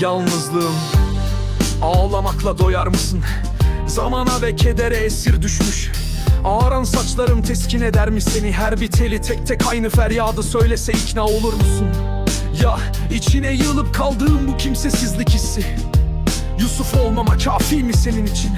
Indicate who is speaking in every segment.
Speaker 1: Yalnızlığım Ağlamakla doyar mısın? Zamana ve kedere esir düşmüş Ağaran saçlarım teskin eder mi seni? Her bir teli tek tek aynı feryadı söylese ikna olur musun? Ya içine yığılıp kaldığım bu kimsesizlik hissi Yusuf olmama kafi mi senin için?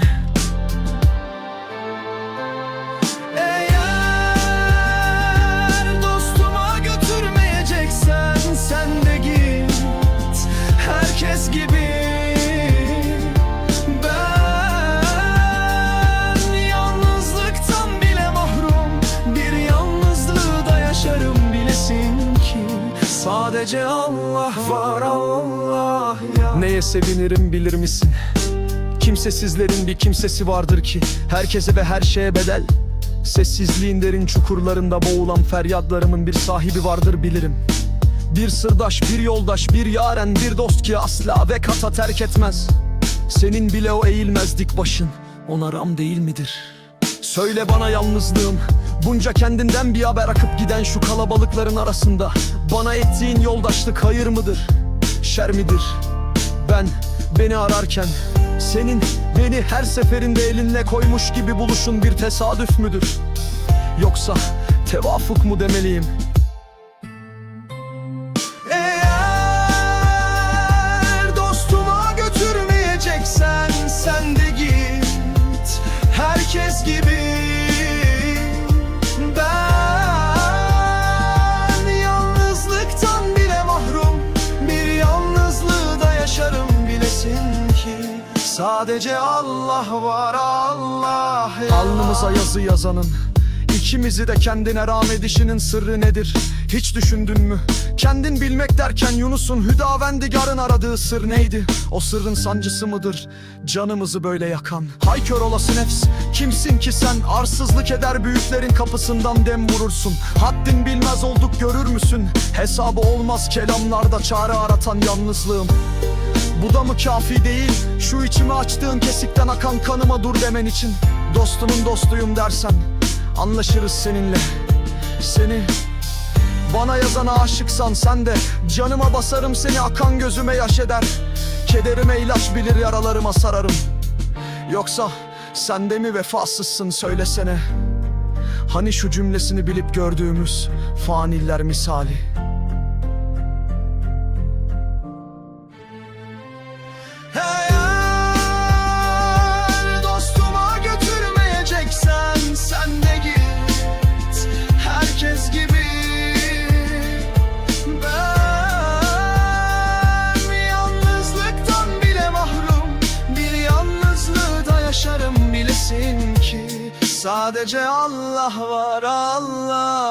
Speaker 1: Sadece Allah var Allah ya. Neye sevinirim bilir misin? Kimsesizlerin bir kimsesi vardır ki. Herkese ve her şeye bedel. Sessizliğin derin çukurlarında boğulan feryatlarımın bir sahibi vardır bilirim. Bir sırdaş, bir yoldaş, bir yaren, bir dost ki asla ve kata terk etmez. Senin bile o eğilmez dik başın, ona ram değil midir? Söyle bana yalnızlığım Bunca kendinden bir haber akıp giden şu kalabalıkların arasında Bana ettiğin yoldaşlık hayır mıdır? Şer midir? Ben beni ararken senin beni her seferinde elinle koymuş gibi buluşun bir tesadüf müdür? Yoksa tevafuk mu demeliyim? Sadece Allah var Allah ya. Alnımıza yazı yazanın İkimizi de kendine rağm edişinin sırrı nedir? Hiç düşündün mü? Kendin bilmek derken Yunus'un Hüdavendigar'ın aradığı sır neydi? O sırrın sancısı mıdır? Canımızı böyle yakan Haykör olası nefs Kimsin ki sen arsızlık eder büyüklerin kapısından dem vurursun Haddin bilmez olduk görür müsün? Hesabı olmaz kelamlarda çare aratan yalnızlığım bu da mı kafi değil? Şu içimi açtığın kesikten akan kanıma dur demen için. Dostunun dostuyum dersen Anlaşırız seninle. Seni Bana yazana aşıksan sen de Canıma basarım seni akan gözüme yaş eder. Kederime ilaç bilir yaralarıma sararım. Yoksa sen de mi vefasızsın söylesene? Hani şu cümlesini bilip gördüğümüz Faniller misali Sadece Allah var Allah